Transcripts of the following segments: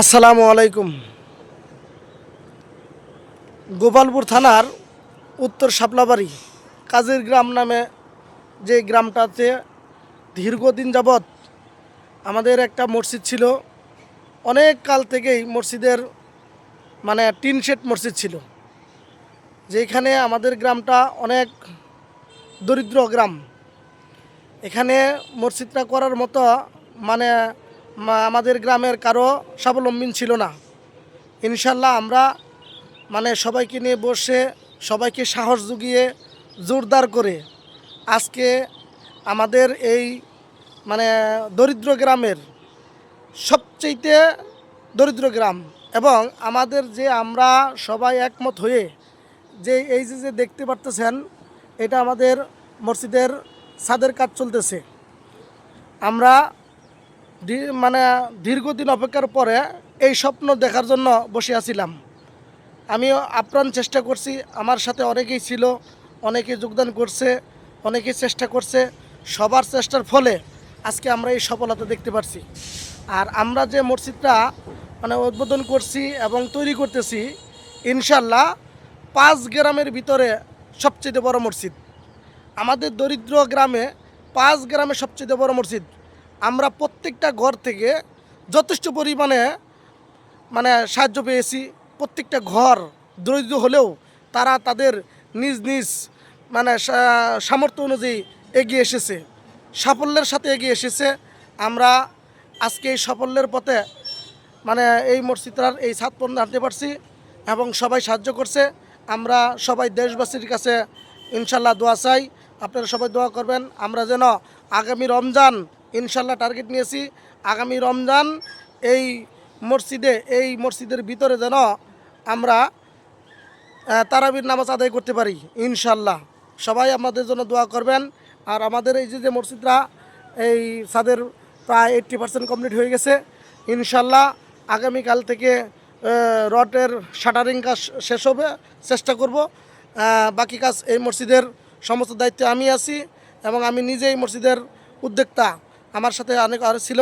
আসসালামু আলাইকুম। গোপালপুর থানার উত্তর শাপলাবাড়ি, কাজের গ্রাম নামে যে গ্রামটাতে দীর্ঘদিন যাবৎ আমাদের একটা মসজিদ ছিল, অনেক কাল থেকেই মসজিদের মানে টিন শেড মসজিদ ছিল, যেখানে আমাদের গ্রামটা অনেক দরিদ্র গ্রাম। এখানে মসজিদটা করার মতো মানে আমাদের গ্রামের কারও স্বাবলম্বী ছিল না। ইনশাল্লাহ আমরা মানে সবাইকে নিয়ে বসে, সবাইকে সাহস জুগিয়ে, জোরদার করে আজকে আমাদের এই মানে দরিদ্র গ্রামের সবচেয়েতে দরিদ্র গ্রাম এবং আমাদের যে আমরা সবাই একমত হয়ে যে এই যে যে দেখতে পারতেছেন, এটা আমাদের মসজিদের ছাদের কাজ চলতেছে। আমরা মানে দীর্ঘদিন অপেক্ষার পরে এই স্বপ্ন দেখার জন্য বসে আছিলাম। আমিও আপ্রাণ চেষ্টা করছি, আমার সাথে অনেকেই ছিল অনেকে যোগদান করছে অনেকে চেষ্টা করছে, সবার চেষ্টার ফলে আজকে আমরা এই সফলতা দেখতে পাচ্ছি আর আমরা যে মসজিদটা মানে উদ্বোধন করছি এবং তৈরি করতেছি ইনশাল্লাহ পাঁচ গ্রামের ভিতরে সবচেয়ে বড় মসজিদ। আমাদের দরিদ্র গ্রামে পাঁচ গ্রামে সবচেয়ে বড় মসজিদ। আমরা প্রত্যেকটা ঘর থেকে যথেষ্ট পরিমাণে মানে সাহায্য পেয়েছি। প্রত্যেকটা ঘর দরিদ্র হলেও তারা তাদের নিজ নিজ মানে সামর্থ্য অনুযায়ী এগিয়ে এসেছে। সাফল্যের সাথে এগিয়ে এসেছে। আমরা আজকে এই সাফল্যের পথে মানে এই মসজিদটার এই পর্যন্ত আনতে পারছি এবং সবাই সাহায্য করছে। আমরা সবাই দেশবাসীর কাছে ইনশাল্লাহ দোয়া চাই। আপনারা সবাই দোয়া করবেন। আমরা যেন আগামী রমজান ইনশাল্লাহ টার্গেট নিয়েছি আগামী রমজান এই মসজিদে, এই মসজিদের ভিতরে যেন আমরা তারাবির নামাজ আদায় করতে পারি, ইনশাল্লাহ। সবাই আমাদের জন্য দোয়া করবেন। আর আমাদের এই যে যে মসজিদরা এই সাদের প্রায় এইট্টি পার্সেন্ট কমপ্লিট হয়ে গেছে। ইনশাল্লাহ আগামীকাল থেকে রডের শাটারিং কাজ শেষ হবে, চেষ্টা করব। বাকি কাজ এই মসজিদের সমস্ত দায়িত্বে আমি আছি এবং আমি নিজেই মসজিদের উদ্যোক্তা। আমার সাথে অনেক আর ছিল।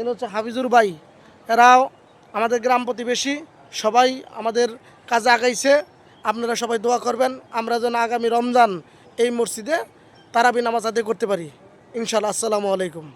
এর হচ্ছে হাফিজুর ভাই। এরাও আমাদের গ্রাম প্রতিবেশী। সবাই আমাদের কাজে আগাইছে। আপনারা সবাই দোয়া করবেন। আমরা যেন আগামী রমজান এই মসজিদে তারাবি নামাজ আদায় করতে পারি। ইনশাল্লাহ আসসালামু আলাইকুম।